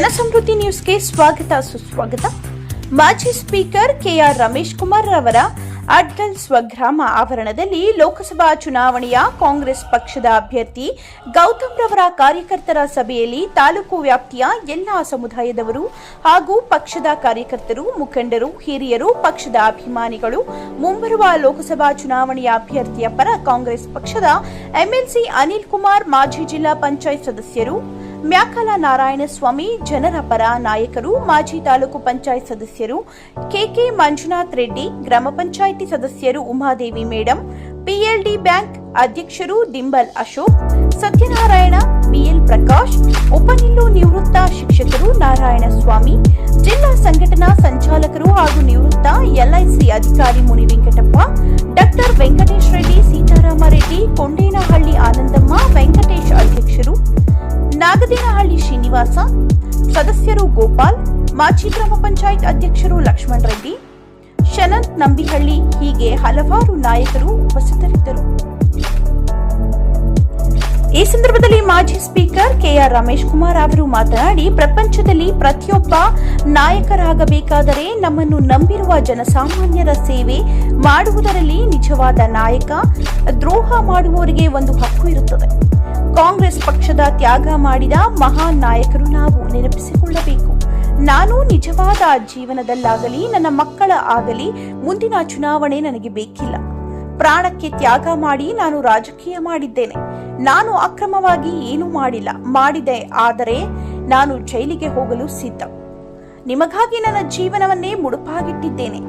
ಜನಸಮೃದ್ಧಿ ನ್ಯೂಸ್ಗೆ ಸ್ವಾಗತ, ಸುಸ್ವಾಗತ. ಮಾಜಿ ಸ್ಪೀಕರ್ ಕೆಆರ್ ರಮೇಶ್ ಕುಮಾರ್ ಅವರ ಅಡ್ಡಲ್ ಸ್ವಗ್ರಾಮ ಆವರಣದಲ್ಲಿ ಲೋಕಸಭಾ ಚುನಾವಣೆಯ ಕಾಂಗ್ರೆಸ್ ಪಕ್ಷದ ಅಭ್ಯರ್ಥಿ ಗೌತಮ್ ರವರ ಕಾರ್ಯಕರ್ತರ ಸಭೆಯಲ್ಲಿ ತಾಲೂಕು ವ್ಯಾಪ್ತಿಯ ಎಲ್ಲಾ ಸಮುದಾಯದವರು ಹಾಗೂ ಪಕ್ಷದ ಕಾರ್ಯಕರ್ತರು, ಮುಖಂಡರು, ಹಿರಿಯರು, ಪಕ್ಷದ ಅಭಿಮಾನಿಗಳು, ಮುಂಬರುವ ಲೋಕಸಭಾ ಚುನಾವಣೆಯ ಅಭ್ಯರ್ಥಿಯ ಪರ ಕಾಂಗ್ರೆಸ್ ಪಕ್ಷದ ಎಂಎಲ್ಸಿ ಅನಿಲ್ ಕುಮಾರ್, ಮಾಜಿ ಜಿಲ್ಲಾ ಪಂಚಾಯತ್ ಸದಸ್ಯರು ಮ್ಯಾಕಲ ನಾರಾಯಣಸ್ವಾಮಿ ಜನರ ಪರ ನಾಯಕರು, ಮಾಜಿ ತಾಲೂಕು ಪಂಚಾಯತ್ ಸದಸ್ಯರು, ಕೆಕೆ ಮಂಜುನಾಥ್ ರೆಡ್ಡಿ, ಗ್ರಾಮ ಪಂಚಾಯಿತಿ ಸದಸ್ಯರು ಉಮಾದೇವಿ ಮೇಡಂ, ಪಿಎಲ್ಡಿ ಬ್ಯಾಂಕ್ ಅಧ್ಯಕ್ಷರು ದಿಂಬಲ್ ಅಶೋಕ್, ಸತ್ಯನಾರಾಯಣ ಬಿಎಲ್ ಪ್ರಕಾಶ್, ಉಪನಿಲ್ಲು ನಿವೃತ್ತ ಶಿಕ್ಷಕರು ನಾರಾಯಣಸ್ವಾಮಿ ಜಿಲ್ಲಾ ಸಂಘಟನಾ ಸಂಚಾಲಕರು ಹಾಗೂ ನಿವೃತ್ತ ಎಲ್ಐಸಿ ಅಧಿಕಾರಿ ಮುನಿ ವೆಂಕಟಪ್ಪ, ಡಾಕ್ಟರ್ ವೆಂಕಟೇಶ್ ರೆಡ್ಡಿ, ಸೀತಾರಾಮ ರೆಡ್ಡಿ, ಕೊಂಡೇನಹಳ್ಳಿ ಆನಂದಮ್ಮ, ವೆಂಕಟೇಶ್ ಅಧ್ಯಕ್ಷರು ನಾಗದೇನಹಳ್ಳಿ ಶ್ರೀನಿವಾಸ, ಸದಸ್ಯರು ಗೋಪಾಲ್, ಮಾಜಿ ಗ್ರಾಮ ಪಂಚಾಯತ್ ಅಧ್ಯಕ್ಷರು ಲಕ್ಷ್ಮಣ್ ರೆಡ್ಡಿ ಶನಂತ್ ನಂಬಿಹಳ್ಳಿ ಹೀಗೆ ಹಲವಾರು ನಾಯಕರು ಉಪಸ್ಥಿತರಿದ್ದರು. ಈ ಸಂದರ್ಭದಲ್ಲಿ ಮಾಜಿ ಸ್ಪೀಕರ್ ಕೆಆರ್ ರಮೇಶ್ ಕುಮಾರ್ ಅವರು ಮಾತನಾಡಿ, ಪ್ರಪಂಚದಲ್ಲಿ ಪ್ರತಿಯೊಬ್ಬ ನಾಯಕರಾಗಬೇಕಾದರೆ ನಮ್ಮನ್ನು ನಂಬಿರುವ ಜನಸಾಮಾನ್ಯರ ಸೇವೆ ಮಾಡುವುದರಲ್ಲಿ ನಿಜವಾದ ನಾಯಕ, ದ್ರೋಹ ಮಾಡುವವರಿಗೆ ಒಂದು ಹಕ್ಕು ಇರುತ್ತದೆ. ಕಾಂಗ್ರೆಸ್ ಪಕ್ಷದ ತ್ಯಾಗ ಮಾಡಿದ ಮಹಾನ್ ನಾಯಕರು ನಾವು ನೆನಪಿಸಿಕೊಳ್ಳಬೇಕು. ನಾನು ನಿಜವಾದ ಜೀವನದಲ್ಲಾಗಲಿ, ನನ್ನ ಮಕ್ಕಳ ಆಗಲಿ ಮುಂದಿನ ಚುನಾವಣೆ ನನಗೆ ಬೇಕಿಲ್ಲ. ಪ್ರಾಣಕ್ಕೆ ತ್ಯಾಗ ಮಾಡಿ ನಾನು ರಾಜಕೀಯ ಮಾಡಿದ್ದೇನೆ. ನಾನು ಅಕ್ರಮವಾಗಿ ಏನೂ ಮಾಡಿಲ್ಲ. ಮಾಡಿದೆ ಆದರೆ ನಾನು ಜೈಲಿಗೆ ಹೋಗಲು ಸಿದ್ಧ. ನಿಮಗಾಗಿ ನನ್ನ ಜೀವನವನ್ನೇ ಮುಡುಪಾಗಿಟ್ಟಿದ್ದೇನೆ.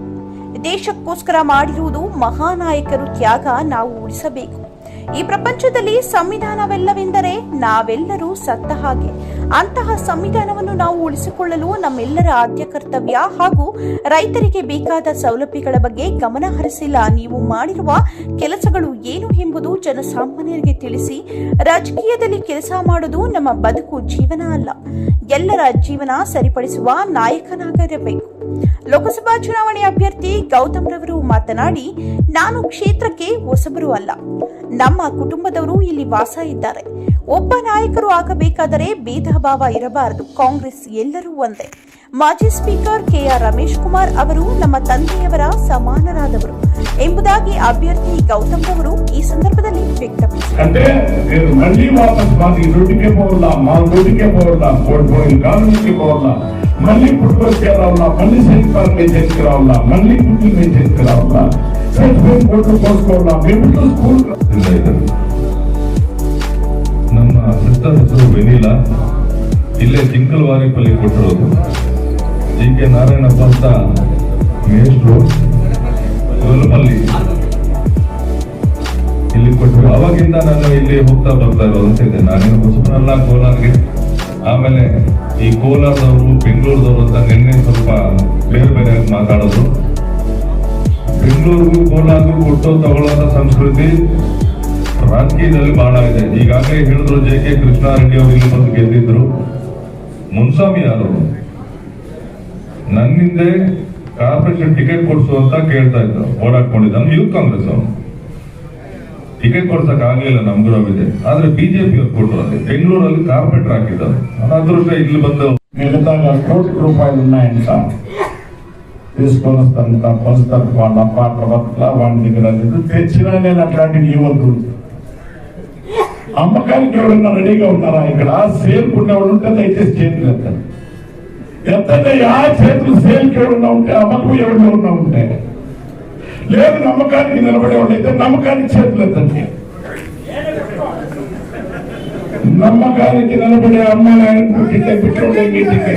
ದೇಶಕ್ಕೋಸ್ಕರ ಮಾಡಿರುವುದು ಮಹಾನಾಯಕರು ತ್ಯಾಗ ನಾವು ಉಳಿಸಬೇಕು. ಈ ಪ್ರಪಂಚದಲ್ಲಿ ಸಂವಿಧಾನವೆಲ್ಲವೆಂದರೆ ನಾವೆಲ್ಲರೂ ಸತ್ತ ಹಾಗೆ. ಅಂತಹ ಸಂವಿಧಾನವನ್ನು ನಾವು ಉಳಿಸಿಕೊಳ್ಳಲು ನಮ್ಮೆಲ್ಲರ ಆದ್ಯ ಕರ್ತವ್ಯ ಹಾಗೂ ರೈತರಿಗೆ ಬೇಕಾದ ಸೌಲಭ್ಯಗಳ ಬಗ್ಗೆ ಗಮನ ಹರಿಸಿಲ್ಲ ನೀವು ಮಾಡಿರುವ ಕೆಲಸಗಳು ಏನು ಎಂಬುದು ಜನಸಾಮಾನ್ಯರಿಗೆ ತಿಳಿಸಿ, ರಾಜಕೀಯದಲ್ಲಿ ಕೆಲಸ ಮಾಡುವುದು ನಮ್ಮ ಬದುಕು ಜೀವನ ಅಲ್ಲ. ಎಲ್ಲರ ಜೀವನ ಸರಿಪಡಿಸುವ ನಾಯಕನಾಗಿರಬೇಕು ಲೋಕಸಭಾ ಚುನಾವಣೆ ಅಭ್ಯರ್ಥಿ ಗೌತಮ್ ರವರು ಮಾತನಾಡಿ, ನಾನು ಕ್ಷೇತ್ರಕ್ಕೆ ಹೊಸಬರು ಅಲ್ಲ. ನಮ್ಮ ಕುಟುಂಬದವರು ಇಲ್ಲಿ ವಾಸ ಇದ್ದಾರೆ. ಒಬ್ಬ ನಾಯಕರು ಆಗಬೇಕಾದರೆ ಭೇದ ಭಾವ ಇರಬಾರದು. ಕಾಂಗ್ರೆಸ್ ಎಲ್ಲರೂ ಒಂದೇ. ಮಾಜಿ ಸ್ಪೀಕರ್ ಕೆಆರ್ ರಮೇಶ್ ಕುಮಾರ್ ಅವರು ನಮ್ಮ ತಂದೆಯವರ ಸಮಾನರಾದವರು ಎಂಬುದಾಗಿ ಅಭ್ಯರ್ಥಿ ಗೌತಮ್ ಅವರು ಈ ಸಂದರ್ಭದಲ್ಲಿ ವ್ಯಕ್ತಪಡಿಸಿದರು पर मेंटेन करावला मंगली पुटी मेंटेन करावला ಸೆಲ್ಫ್ ಕೊಟ್ಟು ಕೊಡ್ಕೊಳ್ಳ ಮೆಂಟಲ್ ಸ್ಕೂಲ್ ನಮ್ಮ ಸಿಸ್ಟರ್ ಹೆಸರು ವೆನಿಲಾ. ಇಲ್ಲೇ ತಿಂಕಲ್ ವಾರಿಪಲ್ಲಿ ಕೊಟ್ಟಿರೋದು. ಜಿ ಕೆ ನಾರಾಯಣಪ್ಪ ಅಂತ ಮೇಷ್ಟ್ರು. ಗೊಲಮಲ್ಲಿ ಇಲ್ಲಿ ಕೊಟ್ಟರು, ಅವಾಗಿಂದ ನಾನು ಇಲ್ಲಿ ಹೋಗ್ತಾ ಬರ್ತಾ ಇರೋದು ಅಂತ ಇದೆ ನಾನೇನು ಹೊಸಬನಲ್ಲ ಕೋಲಾರ್ಗೆ. ಆಮೇಲೆ ಈ ಕೋಲಾರದವರು, ಬೆಂಗಳೂರದವರು ಅಂತ ನಿನ್ನೆ ಸ್ವಲ್ಪ ಬೇರೆ ಬೇರೆ ಮಾತಾಡೋದು. ಬೆಂಗಳೂರಿಗೂ ಕೋಲಾರ್ಗೂ ಕೊಟ್ಟು ತಗೊಳ್ಳೋದ ಸಂಸ್ಕೃತಿ ರಾಜಕೀಯದಲ್ಲಿ ಬಹಳ ಇದೆ. ಈಗಾಗಲೇ ಹೇಳಿದ್ರು ಜೆ ಕೆ ಕೃಷ್ಣಾರೆಡ್ಡಿ ಅವರು ಇಲ್ಲಿ ಬಂದು ಗೆದ್ದಿದ್ರು. ಮುನ್ಸ್ವಾಮಿ ಯಾರು ನನ್ನಿಂದೆ ಕಾರ್ಪೊರೇಷನ್ ಟಿಕೆಟ್ ಕೊಡಿಸು ಅಂತ ಕೇಳ್ತಾ ಇದ್ರು. ಓಡಾಡ್ಕೊಂಡಿದ್ದ ಯೂತ್ ಕಾಂಗ್ರೆಸ್ ಅವನು ಟಿಕೆಟ್ ಕೊಡ್ಸಕ್ ಆಗ್ಲಿಲ್ಲ ನಮ್ಗೂ ಇದೆ ಆದ್ರೆ ಬಿಜೆಪಿ ಅವ್ರು ಕೊಟ್ಟರು ಅಲ್ಲಿ ಬೆಂಗಳೂರಲ್ಲಿ ಕಾರ್ಪೊರೇಟರ್ ಹಾಕಿದ್ದಾರೆ ಅದೃಷ್ಟ ಇಲ್ಲಿ ಬಂದು మిగతాగా కోటి రూపాయలు ఉన్నాయంట తీసుకొని వస్తారంట వస్తారు వాళ్ళ పాట పట్ల వాడి దగ్గర లేదు తెచ్చినా నేను అట్లాంటివి ఇవ్వద్దు అమ్మకానికి ఎవరన్నా రెడీగా ఉన్నారా ఇక్కడ సేల్కునే వాళ్ళు ఉంటే దయచేసి చేతులు ఎత్తండి ఎత్తండి ఆ చేతులు సేల్కి ఎవరన్నా ఉంటే అమ్మకం ఎవరు ఎవరన్నా ఉంటే లేదు నమ్మకానికి నిలబడే వాళ్ళు అయితే నమ్మకానికి చేతులు ఎత్తండి. నమ్మకానికి నిలబడే అమ్మాయి పుట్టింటే బిడ్డ ఇంటికి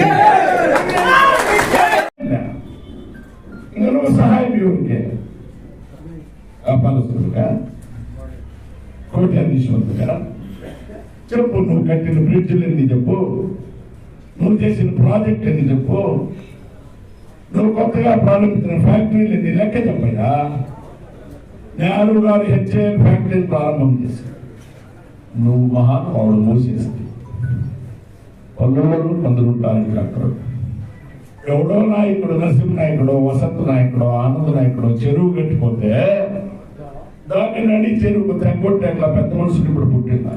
నువ్వు సహాయం ఇవ్వకే అపాలస్తుడుగా కోట్యాధీశ్వరుడుగా చెప్పు నువ్వు కట్టిన బ్రిడ్జ్లు ఎన్ని చెప్పు నువ్వు చేసిన ప్రాజెక్ట్ ఎన్ని చెప్పు. నువ్వు కొత్తగా ప్రారంభించిన ఫ్యాక్టరీలు నీ లెక్క చెప్పయ్యా నెహ్రూ గారు హెచ్ఏఎల్ ఫ్యాక్టరీ ప్రారంభం చేసి నువ్వు మహానుభావుడు మూసేస్తే పల్లెలు మందులుంటారు ఇక్కడ అక్కడ. ఎవడో నాయకుడు నరసింహ నాయకుడు వసంత నాయకుడు ఆనంద నాయకుడు చెరువు కట్టిపోతే దాన్ని నడి చెరువు తెగొట్టే అట్లా పెద్ద మనుషులు ఇప్పుడు పుట్టిన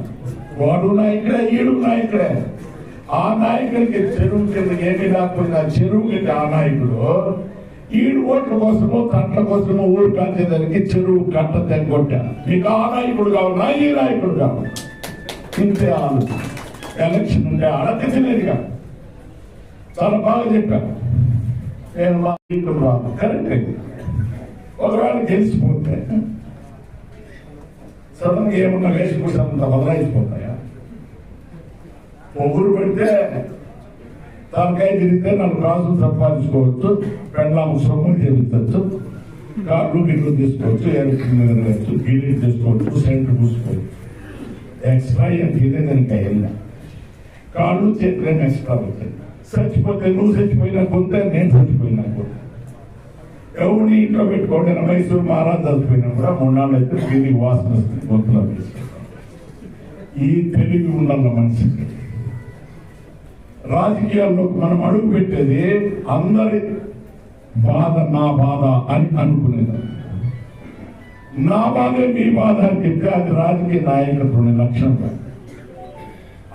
వాడు నాయకుడే ఈడు నాయకుడే. ఆ నాయకుడికి చెరువు కింద ఏమి చెరువు చెరువుకి ఆ నాయకుడు ఈడు ఓట్ల కోసము కట్ల కోసము ఊరు కాల్చేదానికి చెరువు కట్ట తెగొట్టా. మీకు ఆ నాయకుడు కావాలా? ఈ నాయకుడు కావాలి? ఇంతే ఆలోచన. ఎలక్షన్ ఉంటే అడగలేదుగా చాలా బాగా చెప్పాను నేను మా ఇంట్లో రాను. కరెక్ట్ అయింది ఒకవేళ గెలిచిపోతే సడన్గా ఏమన్నా వేసుకుంటే బదలాయిపోతాయి పొగురు పెడితే తలకాయ తిరిగితే నాలుగు కాసులు సంపాదించుకోవచ్చు పెండ్లాము సొమ్ము చేయించవచ్చు కార్లు గిట్లు తీసుకోవచ్చు ఎలక్ట్రిక్ మీద వెళ్ళచ్చు చేసుకోవచ్చు సెంటర్ పూసుకోవచ్చు. ఎక్స్ట్రా ఏం తినేదానికి అయ్యిందా కాళ్ళు చేతులు ఎక్స్ట్రా అవుతాయి చచ్చిపోతే నువ్వు చచ్చిపోయినా కొంత నేను చచ్చిపోయినా కొంత. ఎవరిని ఇంట్లో పెట్టుకోండి మైసూరు మహారాజ్ చచ్చిపోయినా కూడా మూడు అయితే దీనికి వాసన వస్తుంది గొంతులో ఈ తెలివి ఉండాలి మనిషికి. రాజకీయాల్లో మనం అడుగు పెట్టేది అందరి బాధ నా బాధ అని అనుకునేది. నా బాధే మీ బాధ అని చెప్తే అది రాజకీయ నాయకత్వం లక్ష్యం కాదు.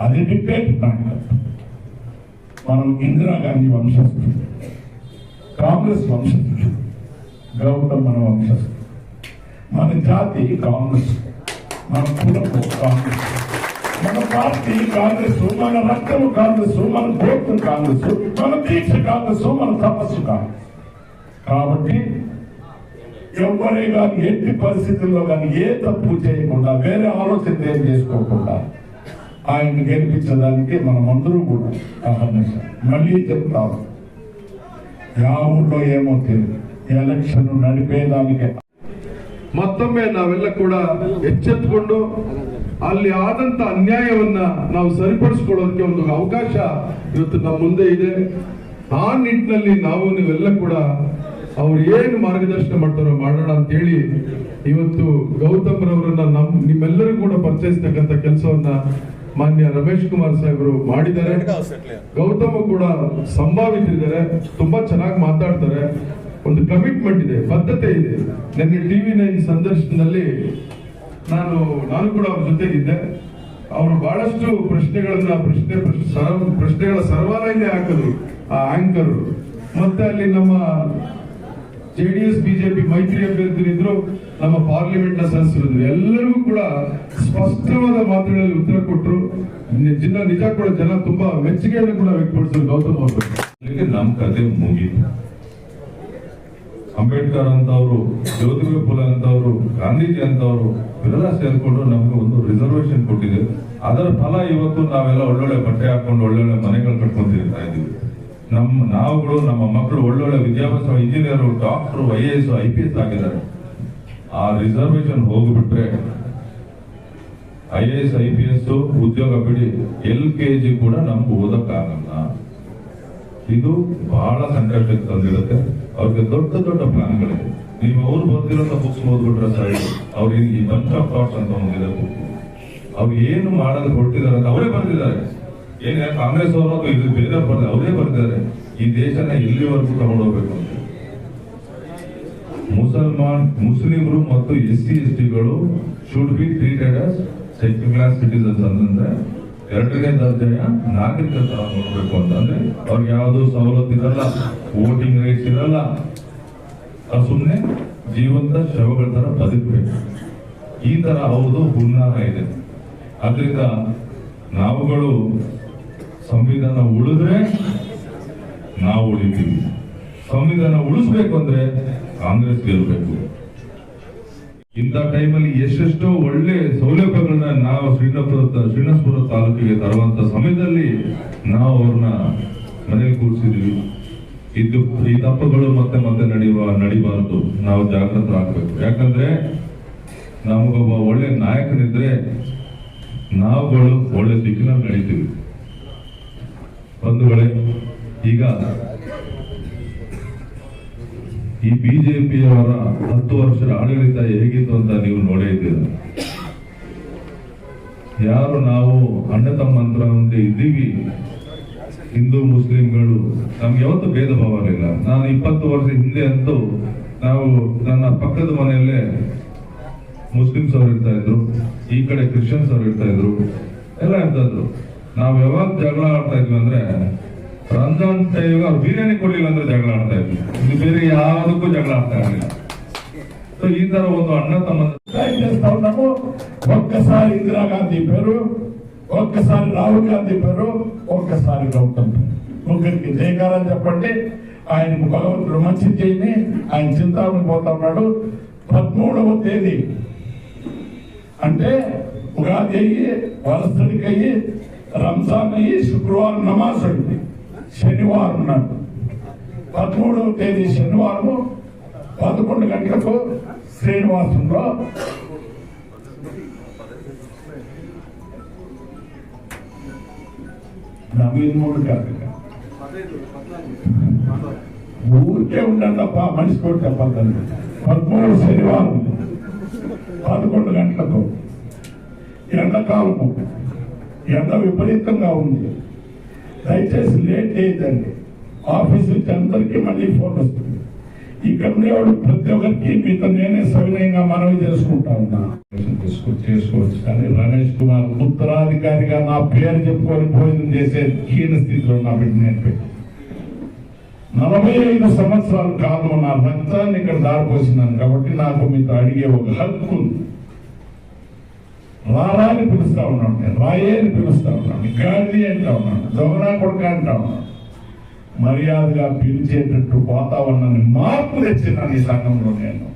అది డిక్టేట్ నాయకత్వం మనం ఇందిరాగాంధీ వంశస్థులు. కాంగ్రెస్ వంశస్థులు. గౌతమ్ మన వంశస్థులు. మన జాతి కాంగ్రెస్. మన కులము కాంగ్రెస్. మన పార్టీ కాంగ్రెస్ మన రక్తం కాంగ్రెస్ మన గోత్రం కాంగ్రెస్ మన దీక్ష కాంగ్రెస్ మన తపస్సు కాంగ్రెస్ కాబట్టి ఎవరే కానీ ఎట్టి పరిస్థితుల్లో కానీ ఏ తప్పు చేయకుండా వేరే ఆలోచన ఏం చేసుకోకుండా ఆయన గెలిపించడానికి మనం అందరూ కూడా మళ్ళీ చెప్తాము యా ఊళ్ళో ఏమో తెలియదు. ఎలక్షన్ నడిపేదానికి మొత్తం మీద నా వెళ్ళ కూడా ಅಲ್ಲಿ ಆದಂತ ಅನ್ಯಾಯವನ್ನ ನಾವು ಸರಿಪಡಿಸ್ಕೊಳ್ಳೋದಕ್ಕೆ ಒಂದು ಅವಕಾಶ ಇವತ್ತು ನಮ್ಮ ಮುಂದೆ ಇದೆ. ಆ ನಿಟ್ಟಿನಲ್ಲಿ ನಾವು ನೀವೆಲ್ಲ ಕೂಡ ಅವ್ರು ಏನು ಮಾರ್ಗದರ್ಶನ ಮಾಡ್ತಾರೋ ಮಾಡೋಣ ಅಂತ ಹೇಳಿ ಇವತ್ತು ಗೌತಮ್ ರವರನ್ನ ನಮ್ ನಿಮ್ಮೆಲ್ಲರೂ ಕೂಡ ಪರಿಚಯಿಸ್ತಕ್ಕಂಥ ಕೆಲಸವನ್ನ ಮಾನ್ಯ ರಮೇಶ್ ಕುಮಾರ್ ಸಾಹೇಬರು ಮಾಡಿದ್ದಾರೆ. ಗೌತಮ್ ಕೂಡ ಸಂಭಾವಿತರಿದ್ದಾರೆ, ತುಂಬಾ ಚೆನ್ನಾಗಿ ಮಾತಾಡ್ತಾರೆ. ಒಂದು ಕಮಿಟ್ಮೆಂಟ್ ಇದೆ, ಬದ್ಧತೆ ಇದೆ. ನಿನ್ನೆ ಟಿವಿ ನೈನ್ ಸಂದರ್ಶನದಲ್ಲಿ ನಾನು ನಾನು ಕೂಡ ಅವ್ರ ಜೊತೆಗಿದ್ದೆ. ಅವರು ಬಹಳಷ್ಟು ಪ್ರಶ್ನೆಗಳನ್ನ ಪ್ರಶ್ನೆ ಪ್ರಶ್ನೆಗಳ ಸರ್ವಾಲಯನೇ ಹಾಕಿದ್ರು, ಆ ಆಂಕರ್ ಮತ್ತೆ ಅಲ್ಲಿ ನಮ್ಮ ಜೆ ಡಿ ಎಸ್ ಬಿಜೆಪಿ ಮೈತ್ರಿ ಅಭ್ಯರ್ಥಿಗಳಿದ್ರು ನಮ್ಮ ಪಾರ್ಲಿಮೆಂಟ್ನ ಸದಸ್ಯರಿದ್ರು ಎಲ್ಲರಿಗೂ ಕೂಡ ಸ್ಪಷ್ಟವಾದ ಮಾತುಗಳಲ್ಲಿ ಉತ್ತರ ಕೊಟ್ಟರು ನಿಜ ನಿಜ ಕೂಡ ಜನ ತುಂಬಾ ಮೆಚ್ಚುಗೆಯನ್ನು ಕೂಡ ವ್ಯಕ್ತಪಡಿಸಿದ್ರು ಗೌತಮ್ ಅವರು. ನಮ್ಮ ಕಥೆ ಮುಗೀತು. ಅಂಬೇಡ್ಕರ್ ಅಂತವರು, ಜ್ಯೋತಿಬಾ ಫುಲೆ ಅಂತವರು, ಗಾಂಧೀಜಿ ಅಂತವರು ಇವರೆಲ್ಲ ಸೇರ್ಕೊಂಡು ನಮ್ಗೆ ಒಂದು ರಿಸರ್ವೇಶನ್ ಕೊಟ್ಟಿದೆ. ಅದರ ಫಲ ಇವತ್ತು ನಾವೆಲ್ಲ ಒಳ್ಳೊಳ್ಳೆ ಬಟ್ಟೆ ಹಾಕೊಂಡು ಒಳ್ಳೊಳ್ಳೆ ಮನೆಗಳು ಕಟ್ಕೊಂಡು ಇರ್ತಾ ನಮ್ಮ ನಾವುಗಳು, ನಮ್ಮ ಮಕ್ಕಳು ಒಳ್ಳೊಳ್ಳೆ ವಿದ್ಯಾಭ್ಯಾಸ engineer doctor I A S I P S ಆಗಿದ್ದಾರೆ. ಆ ರಿಸರ್ವೇಶನ್ ಹೋಗ್ಬಿಟ್ರೆ I A S I P S ಉದ್ಯೋಗ ಬಿಡಿ. ಎಲ್ ಕೆ ಜಿ ಕೂಡ ನಮ್ಗೆ ಓದಕ್ಕಾಗಲ್ಲ. ಇದು ಬಹಳ ಸಂಕಷ್ಟಕ್ಕೆ ತಂದಿರುತ್ತೆ. ಅವ್ರಿಗೆ ದೊಡ್ಡ ದೊಡ್ಡ ಪ್ಲಾನ್ಗಳಿದೆ ನೀವು ಅವ್ರು ಬರ್ತಿರೋಂಥ ಬುಕ್ಸ್ ಓದ್ಬಿಟ್ರೆ ಸರಿ. ಅವ್ರಿಗೆ ಈ ಬಂಚ್ ಆಫ್ ಥಾಟ್ಸ್ ಅಂತ book. ಅವ್ರು ಏನು ಮಾಡಲು ಹೊರಟಿದ್ದಾರೆ ಅಂತ ಅವರೇ ಬರ್ತಿದ್ದಾರೆ ಏನೇ ಕಾಂಗ್ರೆಸ್ ಅವರು ಇದು ಬೇರೆ ಬರ್ತಾರೆ ಅವರೇ ಬರ್ತಿದ್ದಾರೆ ಈ ದೇಶನ ಎಲ್ಲಿವರೆಗೂ ತಗೊಂಡೋಗ್ಬೇಕು ಅಂತ. ಮುಸಲ್ಮಾನ್, ಮುಸ್ಲಿಮರು ಮತ್ತು S C S ಟಿಗಳು should be treated second class citizens ಅಂತಂದ್ರೆ ಎರಡನೇ ದರ್ಜೆಯ ನಾಗರಿಕ ನೋಡಬೇಕು ಅಂತಂದ್ರೆ ಅವ್ರಿಗೆ ಯಾವುದು ಸವಲತ್ತು ಇರಲ್ಲ ವೋಟಿಂಗ್ ರೈಟ್ಸ್ ಇರಲ್ಲ ಸುಮ್ಮನೆ ಜೀವಂತ ಶವಗಳ ತರ ಬದುಕಬೇಕು. ಈ ತರ ಹೌದು ಹುನ್ನಾರ ಇದೆ. ಅದರಿಂದ ನಾವುಗಳು ಸಂವಿಧಾನ ಉಳಿದ್ರೆ ನಾವು ಉಳಿತೀವಿ. ಸಂವಿಧಾನ ಉಳಿಸ್ಬೇಕು ಅಂದ್ರೆ ಕಾಂಗ್ರೆಸ್ ಗೆಲ್ಬೇಕು. ಇಂಥ ಟೈಮಲ್ಲಿ ಎಷ್ಟೆಷ್ಟೋ ಒಳ್ಳೆ ಸೌಲಭ್ಯಗಳನ್ನ ನಾವು ಶ್ರೀನಪುರ ಶ್ರೀನಿವಾಸಪುರ ತಾಲೂಕಿಗೆ ತರುವಂತ ಸಮಯದಲ್ಲಿ ನಾವು ಅವ್ರನ್ನ ಮನೇಲಿ ಕೂರಿಸಿದ್ವಿ. ಇದು ಈ ತಪ್ಪುಗಳು ಮತ್ತೆ ಮತ್ತೆ ನಡೆಯುವ, ನಡಿಬಾರದು. ನಾವು ಜಾಗೃತರಾಗಬೇಕು ಯಾಕಂದ್ರೆ ನಮಗೊಬ್ಬ ಒಳ್ಳೆ ನಾಯಕನಿದ್ರೆ ನಾವುಗಳು ಒಳ್ಳೆ ದಿಕ್ಕಿನಲ್ಲಿ ನಡೀತೀವಿ. ಬಂಧುಗಳೇ, ಈಗ ಈ ಬಿಜೆಪಿಯವರ ಹತ್ತು ವರ್ಷದ ಆಡಳಿತ ಹೇಗಿತ್ತು ಅಂತ ನೀವು ನೋಡೇ ಇದ್ದೀರ? ಯಾರು ನಾವು ಅಣ್ಣ ತಮ್ಮಂತರ ಮುಂದೆ ಇದ್ದೀವಿ? ಹಿಂದೂ ಮುಸ್ಲಿಂಗಳು, ನಮ್ಗೆ ಯಾವತ್ತೂ ಭೇದ ಭಾವ ಇಲ್ಲ ನಾನು ಇಪ್ಪತ್ತು ವರ್ಷ ಹಿಂದೆ ಅಂತೂ ನಾವು ನನ್ನ ಪಕ್ಕದ ಮನೆಯಲ್ಲೇ ಮುಸ್ಲಿಮ್ಸ್ ಅವ್ರು ಇರ್ತಾ ಇದ್ರು, ಈ ಕಡೆ ಕ್ರಿಶ್ಚಿಯನ್ಸ್ ಅವ್ರು ಇರ್ತಾ ಇದ್ರು, ಎಲ್ಲ ಇರ್ತಾ ಇದ್ರು. ನಾವ್ ಯಾವಾಗ ಜಗಳ ಆಡ್ತಾ ಇದ್ವಿ ಅಂದ್ರೆ, ರಂಜಾನ್ ಟೈಮ್ ಅವ್ರು ಬಿರಿಯಾನಿ ಕೊಡ್ಲಿಲ್ಲ ಅಂದ್ರೆ ಜಗಳ ಆಡ್ತಾ ಇದ್ವಿ. ಇದು ಬೇರೆ ಯಾವುದಕ್ಕೂ ಜಗಳ ಆಡ್ತಾ ಇರಲಿಲ್ಲ. ಸೊ ಈ ತರ ಒಂದು అన్న తమ్మ ట్రై చేస్తా ఉన్నాము ఒక్కసారి ఇందిరాగాంధీ పేరు ఒక్కసారి రాహుల్ గాంధీ పేరు ఒక్కసారి గౌతమ్ పేరు ముగ్గురికి జయకారం చెప్పండి ఆయనకు భగవంతుడు మంచి చేయని ఆయన చింతామణి పోతా ఉన్నాడు పదమూడవ తేదీ అంటే ఉగాది అయ్యి వలసడికి అయ్యి రంజాన్ అయ్యి శుక్రవారం నమాజ్ అయింది శనివారం నాడు పదమూడవ తేదీ శనివారము పదకొండు గంటలకు శ్రీనివాసంలో నలభై మూడు కాదు ఇక. ఊరికే ఉండండప్ప మనిషి కూడా చెప్పద్దండి పదమూడు శనివారం పదకొండు గంటలకు. ఎండాకాలము. ఎండ విపరీతంగా ఉంది. దయచేసి లేట్ చేయదండి ఆఫీస్ నుంచి అందరికీ మళ్ళీ ఫోన్ ఇక్కడ ఉండేవాడు ప్రతి ఒక్కరికి మీతో నేనే సవినయంగా మనవి చేసుకుంటా ఉన్నా. చేసుకోవచ్చు. కానీ రమేష్ కుమార్ ఉత్తరాధికారిగా నా పేరు చెప్పుకొని భోజనం చేసే హీన స్థితిలో నా బిడ్డ నేను పెట్టి నలభై ఐదు సంవత్సరాల కాలం నా రక్తాన్ని ఇక్కడ దారిపోసినాను కాబట్టి నాకు మీతో అడిగే ఒక హక్కు ఉంది. రారా అని పిలుస్తా ఉన్నాను నేను. రాయే అని పిలుస్తా ఉన్నాను. గాంధీ అంటా ఉన్నాను. దొంగనా కొడుక అంటా ఉన్నాను. మర్యాదగా పిలిచేటట్టు వాతావరణాన్ని మార్పు తెచ్చినాను ఈ సంఘంలో నేను.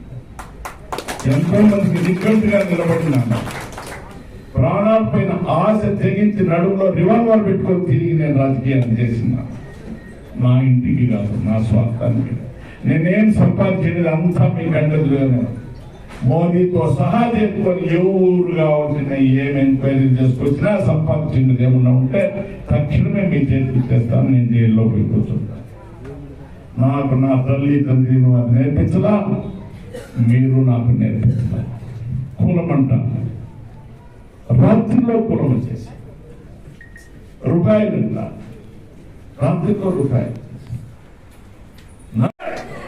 ఎంతో మందికి నిగ్గట్టుగా నిలబడినాను ప్రాణాలపైన ఆశ తెగించి నడుములో రివాల్వర్ పెట్టుకొని తిరిగి నేను రాజకీయాన్ని చేసిన. నా ఇంటికి కాదు నా స్వార్థానికి. నేనేం సంపాదించేది అంతా మీ కంటలోనే మోదీతో సహా చేసుకొని ఎవరు కావాల్సిన ఏమేమి పేరు చేసుకొచ్చినా సంపాదించింది ఏమన్నా ఉంటే తక్షణమే మీ చేతికి తెస్తాను నేను జైల్లో పోయిపోతుంటా నాకు నా తల్లి తండ్రి అది నేర్పించదా మీరు నాకు నేర్పించలా? కులమంట రాత్రిలో కులం చేసి రూపాయలు రాత్రితో రూపాయలు.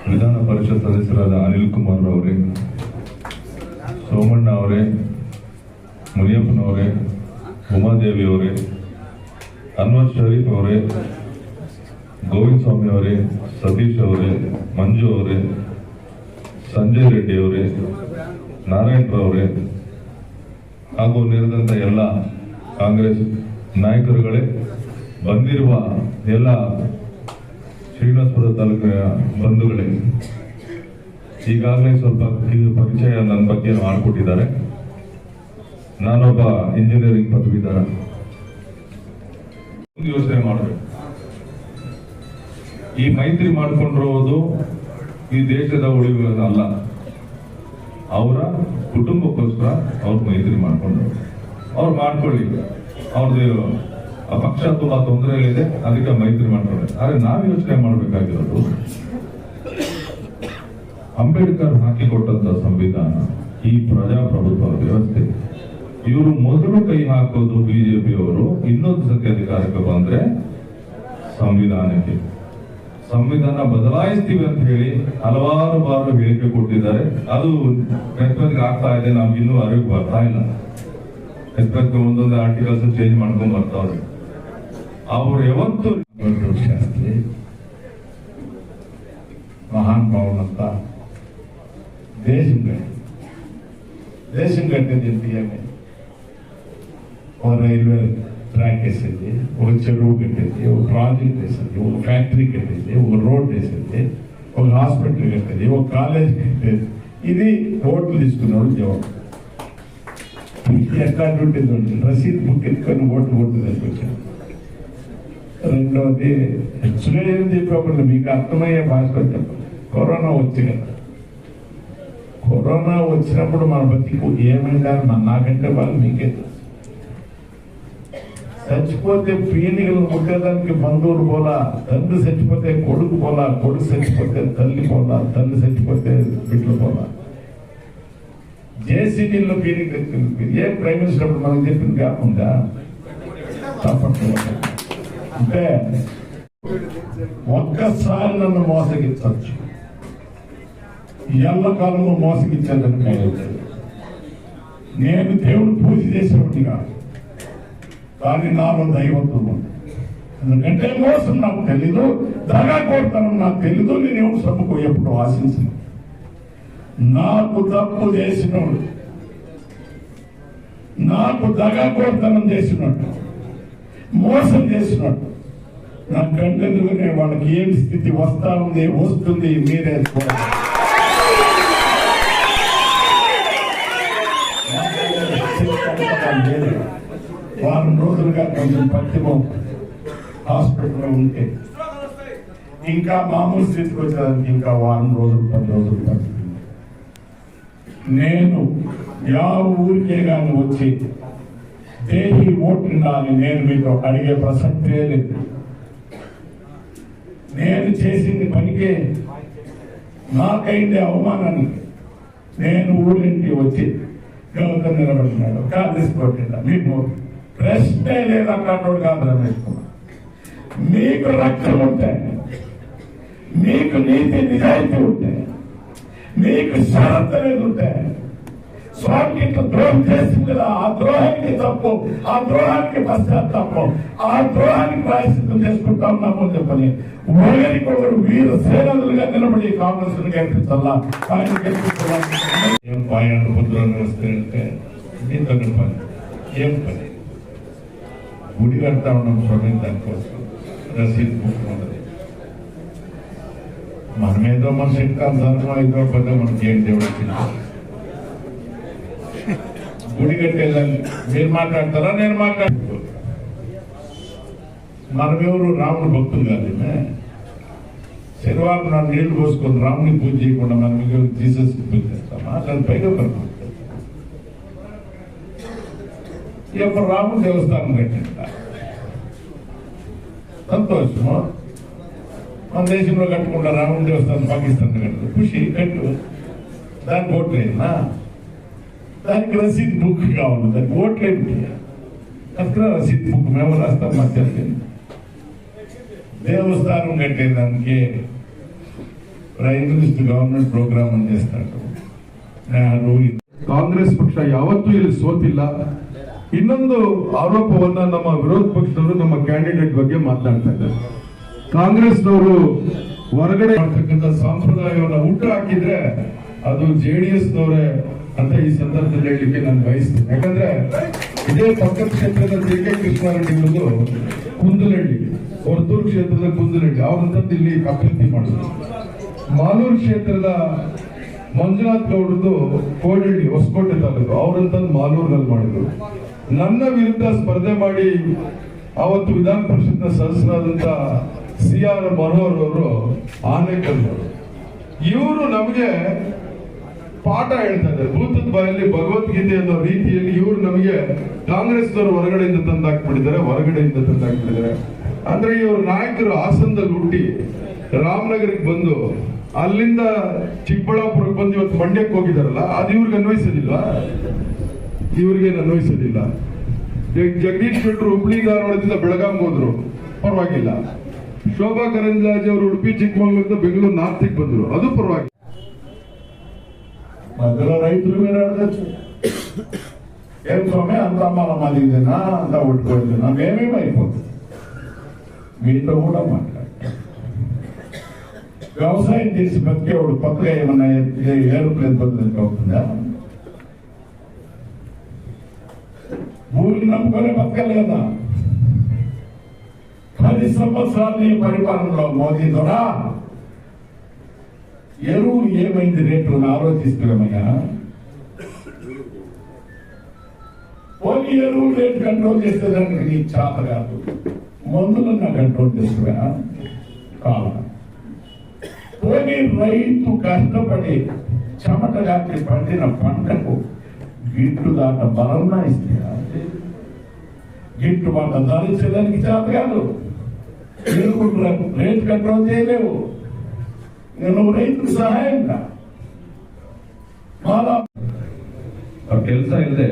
విధాన పరిషత్ సదస్యురాలు అనిల్ కుమార్ రావు రేఖ ಸೋಮಣ್ಣ ಅವರೇ ಮುನಿಯಪ್ಪನವರೇ ಉಮಾದೇವಿ ಅವರೇ ಅನ್ವರ್ ಶರೀಫ್ ಅವರೇ ಗೋವಿಂದ ಸ್ವಾಮಿ ಅವರೇ ಸತೀಶ್ ಅವರೇ ಮಂಜು ಅವರೇ ಸಂಜಯ್ ರೆಡ್ಡಿ ಅವರೇ ನಾರಾಯಣರವರೇ ಹಾಗೂ ನೆರೆದಂಥ ಎಲ್ಲ ಕಾಂಗ್ರೆಸ್ ನಾಯಕರುಗಳೇ, ಬಂದಿರುವ ಎಲ್ಲ ಶ್ರೀನಿವಾಸಪುರ ತಾಲೂಕಿನ ಬಂಧುಗಳೇ ಈಗಾಗಲೇ ಸ್ವಲ್ಪ ಪರಿಚಯ ನನ್ನ ಬಗ್ಗೆ ಮಾಡಿಕೊಟ್ಟಿದ್ದಾರೆ. ನಾನೊಬ್ಬ ಇಂಜಿನಿಯರಿಂಗ್ ಪದವೀಧರ. ಒಂದು ಯೋಚನೆ ಮಾಡಬೇಕು. ಈ ಮೈತ್ರಿ ಮಾಡ್ಕೊಂಡಿರೋದು ಈ ದೇಶದ ಉಳಿವು ಅಲ್ಲ ಅವರ ಕುಟುಂಬಕ್ಕೋಸ್ಕರ ಅವ್ರು ಮೈತ್ರಿ ಮಾಡ್ಕೊಂಡ್ರು ಅವ್ರು ಮಾಡ್ಕೊಳ್ಳಿ. ಅವ್ರದ್ದು ಪಕ್ಷ ತುಂಬಾ ತೊಂದರೆಯಲ್ಲಿದೆ, ಅದಕ್ಕೆ ಮೈತ್ರಿ ಮಾಡ್ಕೊಳ್ಳಿ. ಆದರೆ ನಾವು ಯೋಚನೆ ಮಾಡಬೇಕಾಗಿರೋದು ಅಂಬೇಡ್ಕರ್ ಹಾಕಿಕೊಟ್ಟಂತ ಸಂವಿಧಾನ ಈ ಪ್ರಜಾಪ್ರಭುತ್ವ ವ್ಯವಸ್ಥೆ. ಇವರು ಮೊದಲು ಕೈ ಹಾಕೋದು ಬಿಜೆಪಿಯವರು, ಇನ್ನೊಂದು ಸತಿ ಅಧಿಕಾರಕ್ಕೆ ಬಂದ್ರೆ ಸಂವಿಧಾನಕ್ಕೆ. ಸಂವಿಧಾನ ಬದಲಾಯಿಸ್ತೀವಿ ಅಂತ ಹೇಳಿ ಹಲವಾರು ಬಾರು ಹೇಳಿಕೆ ಕೊಟ್ಟಿದ್ದಾರೆ. ಅದು ನೆಟ್ವರ್ಕ್ ಆಗ್ತಾ ಇದೆ, ನಮ್ಗೆ ಇನ್ನೂ ಅರಿವು ಬರ್ತಾ ಇಲ್ಲ. ನೆಟ್ವರ್ಕ್ ಒಂದೊಂದು ಆರ್ಟಿಕಲ್ಸ್ ಚೇಂಜ್ ಮಾಡ್ಕೊಂಡ್ ಬರ್ತಾವ್ರಿ ಅವ್ರು ಯಾವತ್ತು ಶಾಸ್ತ್ರಿ, ಮಹಾನ್ ಅಂತ దేశం కట్టి దేశం కట్టేది ఏంటి అని ఒక రైల్వే ట్రాక్ వేసేది ఒక చెరువు కట్టేది ఒక ప్రాజెక్ట్ వేసేది ఒక ఫ్యాక్టరీ కట్టేది ఒక రోడ్ వేసేది ఒక హాస్పిటల్ కట్టేది ఒక కాలేజ్ కట్టేది. ఇది ఓట్లు తీసుకున్నాడు జవాబు. ఎట్లాంటి రసీద్ బుక్ ఎత్తుకొని ఓట్లు ఓట్లు తీసుకొచ్చాడు రెండవది హెచ్చుగా ఏం చెప్పకుండా మీకు అర్థమయ్యే భాషలో చెప్పండి కరోనా వచ్చి కదా. కరోనా వచ్చినప్పుడు మన బతికు ఏమైందా మన నాకంటే వాళ్ళు మీకే తెలుసు. చచ్చిపోతే పీనికలు ముట్టేదానికి బంధువులు పోలా తండ్రి చచ్చిపోతే కొడుకు పోలా కొడుకు చచ్చిపోతే తల్లి పోలా తల్లి చచ్చిపోతే బిడ్డలు పోలా. జేసీబీలో పీనిక. ఏ ప్రైమ్ మినిస్టర్ అప్పుడు మనకు చెప్పింది కాకుండా తప్పట్లేదు అంటే ఒక్కసారి నన్ను మోసగించవచ్చు. ఎల్లకాలంలో మోసగించాలని నేను నేను దేవుడు పూజ చేసేవాడిని దాన్ని కానీ నాలో దైవత్వం ఉంది. ఎందుకంటే మోసం నాకు తెలీదు దగా కోరుతాను నాకు తెలీదు నేను ఎవరు సభకు ఎప్పుడు ఆశించను. నాకు తప్పు చేసినోడు నాకు దగా కోరుతనం చేసినట్టు మోసం చేసినట్టు నా కంటెదుగునే వాళ్ళకి ఏం స్థితి వస్తా ఉంది వస్తుంది మీరే చూడాలి లేదు. వారం రోజులుగా కొంచెం హాస్పిటల్లో ఉంటే. ఇంకా మామూలు స్థితికి వచ్చేదానికి ఇంకా వారం రోజులు పది రోజులు పడుతుంది. నేను యా ఊరికే కానీ వచ్చి దేహి ఓట్లని నేను మీతో అడిగే ప్రసక్తే లేదు. నేను చేసింది పనికే నాకైంది అవమానానికి నేను ఊరింటి వచ్చి గౌతమ్ నిలబడుతున్నాడు కాంగ్రెస్ కొట్టిందా మీకు ప్రశ్నే లేదు అట్లాంటి కాదు రమేష్ కుమార్. మీకు రక్తం ఉంటే మీకు నీతి నిజాయితీ ఉంటే నీకు షరత్ అనేది ఉంటే స్వామికి ఇట్లా ద్రోహం చేసింది కదా ఆ ద్రోహానికి తప్పు ఆ ద్రోహానికి పశ్చాత్తాపం ఆ ద్రోహానికి ప్రాయశ్చిత్తం చేసుకుంటా ఉన్నాము చెప్పని ఒకరికొకరు వీరు సేనలుగా నిలబడి కాంగ్రెస్ గెలిపించాలా ఆయన గెలిపించాలా ఏం పాయాలు ముద్రలు వస్తాయంటే మీతో పని ఏం పని గుడి కడతా ఉన్నాం చూడండి దానికోసం. రసీద్ బుక్ ఉన్నది. మనమేదో మన శక్తాలు ధర్మం అయితే పెద్ద మనకి ఏం దేవుడు గుడి కట్టేదాన్ని మీరు మాట్లాడతారా? నేను మాట్లాడుతూ మనమెవరు? రాముడు భక్తులు కాదు శనివారం నా నీళ్ళు పోసుకొని రాముని పూజ చేయకుండా మనం జీసస్ పూజ చేస్తామా? దాని పైగా పడుతుంది ఎప్పుడు రాముడు దేవస్థానం కట్టింట సంతోషము మన దేశంలో కట్టుకుంటా రాముడి దేవస్థానం పాకిస్తాన్ కట్టదు ఖుషి కట్టు దానికి ఓట్లేనా దానికి రసీద్ బుక్ కావాలి దానికి ఓట్లేదు అక్కడ రసీద్ బుక్ మేము రాస్తాం మాకు తెలిసింది దేవస్థానం కట్టేదానికి ప్రైమ్ మినిస్టర్ గవర్నమెంట్ ಪ್ರೋಗ್ರಾಮ್ ಅಂತ చేస్తాడు ನಾನು ಕಾಂಗ್ರೆಸ್ ಪಕ್ಷ ಯಾವತ್ತೂ ಇಲ್ಲಿ ಸೋತಿಲ್ಲ ಇನ್ನೊಂದು ಆರೋಪವನ್ನ ನಮ್ಮ ವಿರೋಧ ಪಕ್ಷದವರು ನಮ್ಮ ಕ್ಯಾಂಡಿಡೇಟ್ ಬಗ್ಗೆ ಮಾತನಾಡ್ತಾ ಇದ್ದಾರೆ. ಕಾಂಗ್ರೆಸ್ನವರು ಹೊರಗಡೆ ಮಾಡ್ತಕ್ಕಂಥ ಸಂಪ್ರದಾಯವನ್ನ ಊಟ ಹಾಕಿದ್ರೆ ಅದು ಜೆ ಡಿ ಎಸ್ ನವರೇ ಅಂತ ಈ ಸಂದರ್ಭದಲ್ಲಿ ಹೇಳಲಿಕ್ಕೆ ನಾನು ಬಯಸ್ತೀನಿ. ಯಾಕಂದ್ರೆ ಇದೇ ಪಕ್ಕ ಕ್ಷೇತ್ರದ ಜೆ ಕೆ ಕೃಷ್ಣಾರೆಡ್ಡಿ ಇರೋದು ಕುಂದಲಹಳ್ಳಿ ಹೊರತೂರು ಕ್ಷೇತ್ರದ ಕುಂದಲಹಳ್ಳಿ ಅವ್ರಂತದ್ದು ಇಲ್ಲಿ ಅಭ್ಯರ್ಥಿ ಮಾಡಿದ್ರು. ಮಾಲೂರು ಕ್ಷೇತ್ರದ ಮಂಜುನಾಥ್ ಗೌಡ್ರದ್ದು ಕೋಡಹಳ್ಳಿ ಹೊಸಕೋಟೆ ತಾಲೂಕು, ಅವರಂತದ್ದು ಮಾಲೂರಿನಲ್ಲಿ ಮಾಡಿದ್ರು. ನನ್ನ ವಿರುದ್ಧ ಸ್ಪರ್ಧೆ ಮಾಡಿ ಅವತ್ತು ವಿಧಾನ ಪರಿಷತ್ನ ಸದಸ್ಯರಾದಂತ ಸಿ ಆರ್ ಮನೋಹರ್ ಅವರು ಆನೇಕಲ್ ಇವರು ನಮಗೆ ಪಾಠ ಹೇಳ್ತಾ ಇದ್ದಾರೆ. ಭೂತದ ಬಾಯಲ್ಲಿ ಭಗವದ್ಗೀತೆ ಅನ್ನೋ ರೀತಿಯಲ್ಲಿ ಇವರು ನಮಗೆ ಕಾಂಗ್ರೆಸ್ನವರು ಹೊರಗಡೆಯಿಂದ ತಂದಾಕ್ಬಿಟ್ಟಿದ್ದಾರೆ ಹೊರಗಡೆಯಿಂದ ತಂದಾಕ್ಬಿಟ್ಟಿದ್ದಾರೆ ಅಂದ್ರೆ ಇವರು ನಾಯಕರು ಹಾಸನದಲ್ಲಿ ಹುಟ್ಟಿ ರಾಮನಗರಕ್ಕೆ ಬಂದು ಅಲ್ಲಿಂದ ಚಿಕ್ಕಬಳ್ಳಾಪುರಕ್ಕೆ ಬಂದು ಇವತ್ತು ಮಂಡ್ಯಕ್ಕೆ ಹೋಗಿದಾರಲ್ಲ ಅದು ಇವ್ರಿಗೆ ಅನ್ವಯಿಸೋದಿಲ್ಲ ಇವ್ರಿಗೆ ಅನ್ವಯಿಸೋದಿಲ್ಲ ಜಗ್- ಜಗದೀಶ್ ಶೆಟ್ಟರು ಹುಬ್ಳಿ ಧಾರವಾಡದಿಂದ ಬೆಳಗಾಂಗೆ ಹೋದ್ರು ಪರವಾಗಿಲ್ಲ ಶೋಭಾ ಕರಂದ್ಲಾಜೆ ಅವರು ಉಡುಪಿ ಚಿಕ್ಕಮಗಳೂರಿಂದ ಬೆಂಗಳೂರು ನಾರ್ತಿಗೆ ಬಂದ್ರು ಅದು ಪರವಾಗಿಲ್ಲ మధ్యలో రైతుల మీద అడగచ్చు ఏం స్వామి అంత మన మాదిందేనా అంత ఉట్టుకోలేనా మేమేమి అయిపోతుంది మీతో కూడా మాట్లాడు వ్యవసాయం చేసి బతికేవాడు కొత్తగా ఏమన్నా ఏరోప్లేన్ బదులు అవుతుందా భూమిని నమ్ముకొని బతకాలి కదా పది సంవత్సరాలు నీ పరిపాలనలో మోదీ ద్వారా ఎరువు ఏమైంది రేట్లు? ఆలోచిస్తున్నామయ్యా పోనీ ఎరువు రేటు కంట్రోల్ చేసేదానికి నీ చేత కాదు. మందులన్నా కంట్రోల్ చేస్తున్నా? కాదు. పోనీ రైతు కష్టపడి చెమట కాకి పండిన పంటకు గిట్టుదాట బలంగా ఇస్తే గిట్టుబాటు ధరించడానికి చేత కాదు ఎరువు రేటు కంట్రోల్ చేయలేవు నువ్వు రైతుకు సహాయంగా మాలా ಅವ್ರ ಕೆಲಸ ಇಲ್ಲದೆ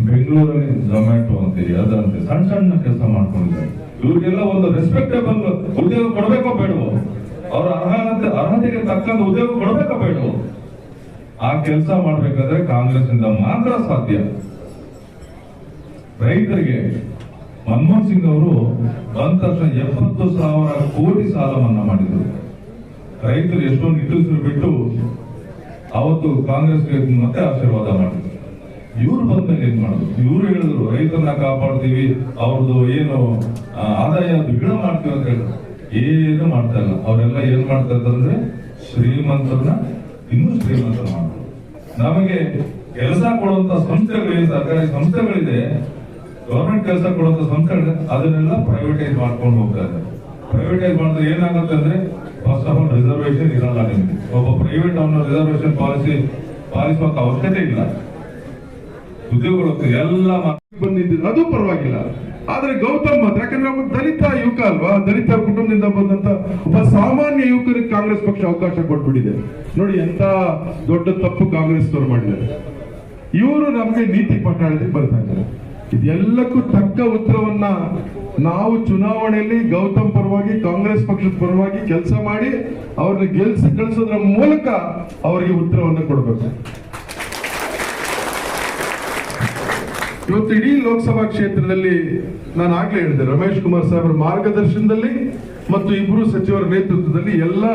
ಬೆಂಗಳೂರಲ್ಲಿ ಝೊಮ್ಯಾಟೊ ಅಂತೀರಿ ಅದಂತೆ ಸಣ್ಣ ಸಣ್ಣ ಕೆಲಸ ಮಾಡ್ಕೊಂಡಿದ್ದಾರೆ ಇವ್ರಿಗೆಲ್ಲ ಒಂದು ರೆಸ್ಪೆಕ್ಟೇಬಲ್ ಉದ್ಯೋಗ ಕೊಡಬೇಕೋ ಬೇಡವೋ ಅವ್ರ ಅರ್ಹತೆ ಅರ್ಹತೆಗೆ ತಕ್ಕಂತ ಉದ್ಯೋಗ ಕೊಡಬೇಕೋ ಬೇಡವೋ ಆ ಕೆಲಸ ಮಾಡ್ಬೇಕಾದ್ರೆ ಕಾಂಗ್ರೆಸ್ ಇಂದ ಮಾತ್ರ ಸಾಧ್ಯ ರೈತರಿಗೆ ಮನಮೋಹನ್ ಸಿಂಗ್ ಅವರು ಬಂದ ತಕ್ಷಣ ಎಪ್ಪತ್ತು ಸಾವಿರ ಕೋಟಿ ಸಾಲ ಮನ್ನಾ ಮಾಡಿದ್ರು. ರೈತರು ಎಷ್ಟೊಂದು ನಿಟ್ಟುಸಿರು ಬಿಟ್ಟು ಅವತ್ತು ಕಾಂಗ್ರೆಸ್ಗೆ ಮತ್ತೆ ಆಶೀರ್ವಾದ ಮಾಡಿದ್ರು. ಇವ್ರು ಬಂದ್ಮೇಲೆ ಏನ್ ಮಾಡುದು? ಇವ್ರು ಹೇಳಿದ್ರು, ರೈತರನ್ನ ಕಾಪಾಡ್ತೀವಿ ಅವ್ರದ್ದು ಏನು ಆದಾಯ ಬಿಡ ಮಾಡ್ತೀವಿ ಅಂತ ಹೇಳಿದ್ರು. ಏನು ಮಾಡ್ತಾ ಇಲ್ಲ. ಅವರೆಲ್ಲ ಏನ್ ಮಾಡ್ತಾ ಇದ್ದಾರೆ ಶ್ರೀಮಂತರನ್ನ ಇನ್ನೂ ಶ್ರೀಮಂತ ಮಾಡ್ತಾರೆ ನಮಗೆ ಕೆಲಸ ಕೊಡುವಂತ ಸಂಸ್ಥೆಗಳಿವೆ ಸರ್ಕಾರಿ ಸಂಸ್ಥೆಗಳಿದೆ ಗವರ್ಮೆಂಟ್ ಕೆಲಸ ಕೊಡುವಂತ ಸಂಸ್ಥೆಗಳಿದೆ ಅದನ್ನೆಲ್ಲ ಪ್ರೈವೇಟೈಸ್ ಮಾಡ್ಕೊಂಡು ಹೋಗ್ತಾ ಇದೆ ಪ್ರೈವೇಟೈಸ್ ಮಾಡಿದ್ರೆ ಏನಾಗುತ್ತೆ ಅಂದ್ರೆ ಫಸ್ಟ್ ಆಫ್ ಆಲ್ ರಿಸರ್ವೇಶನ್ ಇರಲ್ಲ ನಿಮ್ಗೆ. ಒಬ್ಬ ಪ್ರೈವೇಟ್ ಅವನ ರಿಸರ್ವೇಶನ್ ಪಾಲಿಸಿ ಪಾಲಿಸುವಂತ ಅವಶ್ಯಕತೆ ಇಲ್ಲ. ಉದ್ಯೋಗಗಳು ಎಲ್ಲ ಬಂದಿದ್ದಿಲ್ಲ ಬಂದಿದ್ದು ಅದು ಪರವಾಗಿಲ್ಲ. ಆದ್ರೆ ಗೌತಮ್ ಮಾತ್ರ, ಯಾಕಂದ್ರೆ ಒಬ್ಬ ದಲಿತ ಯುವಕ ಅಲ್ವಾ, ದಲಿತ ಕುಟುಂಬದಿಂದ ಬಂದಂತ ಒಬ್ಬ ಸಾಮಾನ್ಯ ಯುವಕರಿಗೆ ಕಾಂಗ್ರೆಸ್ ಪಕ್ಷ ಅವಕಾಶ ಕೊಟ್ಬಿಟ್ಟಿದೆ. ನೋಡಿ ಎಂತ ದೊಡ್ಡ ತಪ್ಪು ಕಾಂಗ್ರೆಸ್ ಮಾಡಿದ್ದಾರೆ. ಇವರು ನಮಗೆ ನೀತಿ ಹೇಳೋದಕ್ಕೆ ಬರ್ತಾ ಇದ್ದಾರೆ. ಇದೆಲ್ಲಕ್ಕೂ ತಕ್ಕ ಉತ್ತರವನ್ನ ನಾವು ಚುನಾವಣೆಯಲ್ಲಿ ಗೌತಮ್ ಪರವಾಗಿ, ಕಾಂಗ್ರೆಸ್ ಪಕ್ಷದ ಪರವಾಗಿ ಕೆಲಸ ಮಾಡಿ ಅವ್ರನ್ನ ಗೆಲ್ಸಿ ಕಳಿಸೋದ್ರ ಮೂಲಕ ಅವರಿಗೆ ಉತ್ತರವನ್ನು ಕೊಡಬೇಕು. ಇವತ್ತು ಇಡೀ ಲೋಕಸಭಾ ಕ್ಷೇತ್ರದಲ್ಲಿ ನಾನು ಆಗ್ಲೇ ಹೇಳಿದೆ, ರಮೇಶ್ ಕುಮಾರ್ ಸಾಹೇಬರ ಮಾರ್ಗದರ್ಶನದಲ್ಲಿ ಮತ್ತು ಇಬ್ಬರು ಸಚಿವರ ನೇತೃತ್ವದಲ್ಲಿ ಎಲ್ಲ